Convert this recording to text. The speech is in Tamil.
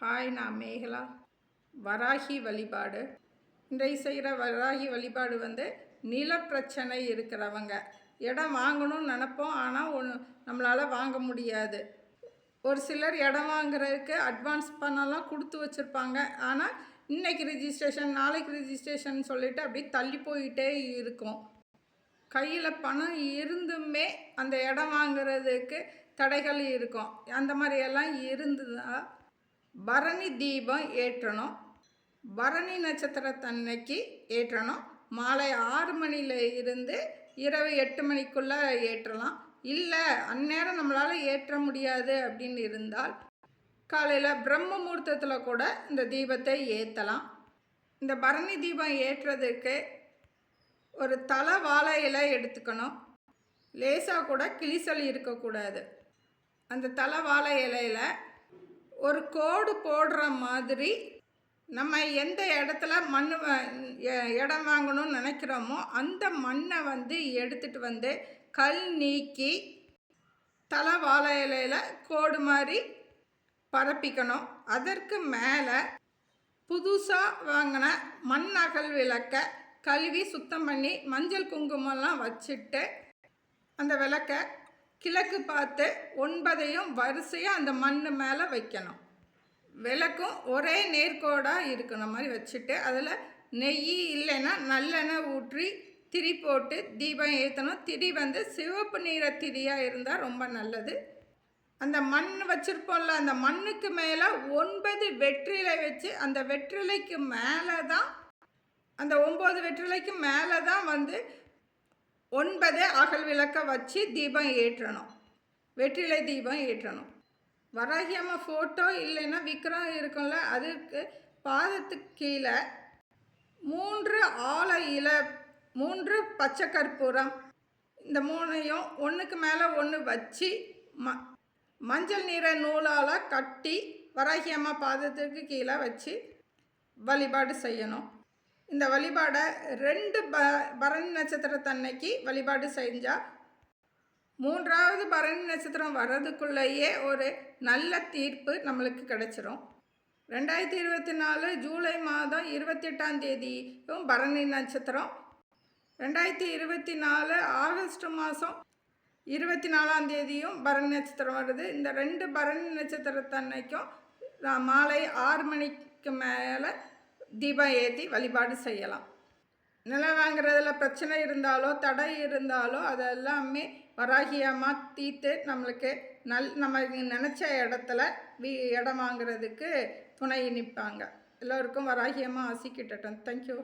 ஹாய் நான் மேகலா. வராகி வழிபாடு. இன்றை செய்கிற வராகி வழிபாடு வந்து நிலப்பிரச்சனை இருக்கிறவங்க. இடம் வாங்கணும்னு நினப்போம் ஆனால் ஒன்று நம்மளால் வாங்க முடியாது. ஒரு சிலர் இடம் வாங்குறதுக்கு அட்வான்ஸ் பணம்லாம் கொடுத்து வச்சுருப்பாங்க. ஆனால் இன்றைக்கி ரிஜிஸ்ட்ரேஷன் நாளைக்கு ரிஜிஸ்ட்ரேஷன் சொல்லிவிட்டு அப்படியே தள்ளி போயிட்டே இருக்கும். கையில் பணம் இருந்துமே அந்த இடம் வாங்குறதுக்கு தடைகள் இருக்கும். அந்த மாதிரியெல்லாம் இருந்ததுன்னா பரணி தீபம் ஏற்றணும். பரணி நட்சத்திரத்தன்னைக்கு ஏற்றணும். மாலை ஆறு மணியில் இருந்து இரவு எட்டு மணிக்குள்ளே ஏற்றலாம். இல்லை அந்நேரம் நம்மளால் ஏற்ற முடியாது அப்படின்னு இருந்தால் காலையில் பிரம்ம முகூர்த்தத்தில் கூட இந்த தீபத்தை ஏற்றலாம் இந்த பரணி தீபம் ஏற்றுறதுக்கு ஒரு தலை வாழை இலை எடுத்துக்கணும். லேசாக கூட கிளிசல் இருக்கக்கூடாது. அந்த தலை வாழை இலையில் ஒரு கோடு போடுற மாதிரி நம்ம எந்த இடத்துல மண் வ- எ- இடம் வாங்கணும்னு நினைக்கிறோமோ அந்த மண்ணை வந்து எடுத்துட்டு வந்து கல் நீக்கி தலை வாழை இலையில் கோடு மாதிரி பரப்பிக்கணும். அதற்கு மேலே புதுசாக வாங்கின மண் அகல் விளக்க கழுவி சுத்தம் பண்ணி மஞ்சள் குங்குமம்லாம் வச்சுட்டு அந்த விளக்க கிழக்கு பார்த்து ஒன்பதையும் வரிசையாக அந்த மண் மேலே வைக்கணும். விளக்கும் ஒரே நேர்கோடாக இருக்கணும் மாதிரி வச்சுட்டு அதில் நெய் இல்லைன்னா நல்லெண்ணெய் ஊற்றி திரி போட்டு தீபம் ஏற்றணும் திரி வந்து சிவப்பு நிற திரியாக இருந்தால் ரொம்ப நல்லது. அந்த மண் வச்சுருப்போம்ல அந்த மண்ணுக்கு மேலே ஒன்பது வெற்றிலை வச்சு அந்த வெற்றிலைக்கு மேலே தான் அந்த ஒம்பது வெற்றிலைக்கு மேலே தான் வந்து ஒன்பது அகல் விளக்க வச்சு தீபம் ஏற்றணும். வெற்றிலை தீபம் ஏற்றணும். வராகி அம்மா ஃபோட்டோ இல்லைன்னா விக்ரம் இருக்கும்ல அதுக்கு பாதத்துக்கு கீழே மூன்று ஆல இல மூன்று பச்சை கற்பூரம். இந்த மூணையும் ஒன்றுக்கு மேலே ஒன்று வச்சு ம மஞ்சள் நிற நூலால் கட்டி வராகி அம்மா பாதத்துக்கு கீழே வச்சு வழிபாடு செய்யணும். இந்த வழிபாடை ரெண்டு ப பரணி நட்சத்திரத்தன்னைக்கு வழிபாடு செஞ்சால் மூன்றாவது பரணி நட்சத்திரம் வர்றதுக்குள்ளேயே ஒரு நல்ல தீர்ப்பு நம்மளுக்கு கிடச்சிரும். ரெண்டாயிரத்தி இருபத்தி நாலு ஜூலை மாதம் இருபத்தெட்டாம் தேதியும் பரணி நட்சத்திரம். ரெண்டாயிரத்தி இருபத்தி நாலு ஆகஸ்ட் மாதம் இருபத்தி நாலாம் தேதியும் பரணி நட்சத்திரம் வருது. இந்த ரெண்டு பரணி நட்சத்திரத்தன்னைக்கும் மாலை ஆறு மணிக்கு மேலே தீபம் ஏற்றி வழிபாடு செய்யலாம். நிலம் வாங்குறதுல பிரச்சனை இருந்தாலோ தடை இருந்தாலோ அதெல்லாமே வராகியமாக தீர்த்து நம்மளுக்கு நல் நம்ம நினச்ச இடத்துல வீ இடம் வாங்குறதுக்கு துணை நிற்பாங்க எல்லோருக்கும் வராகியமாக ஆசி கிட்டட்டும் தேங்க்யூ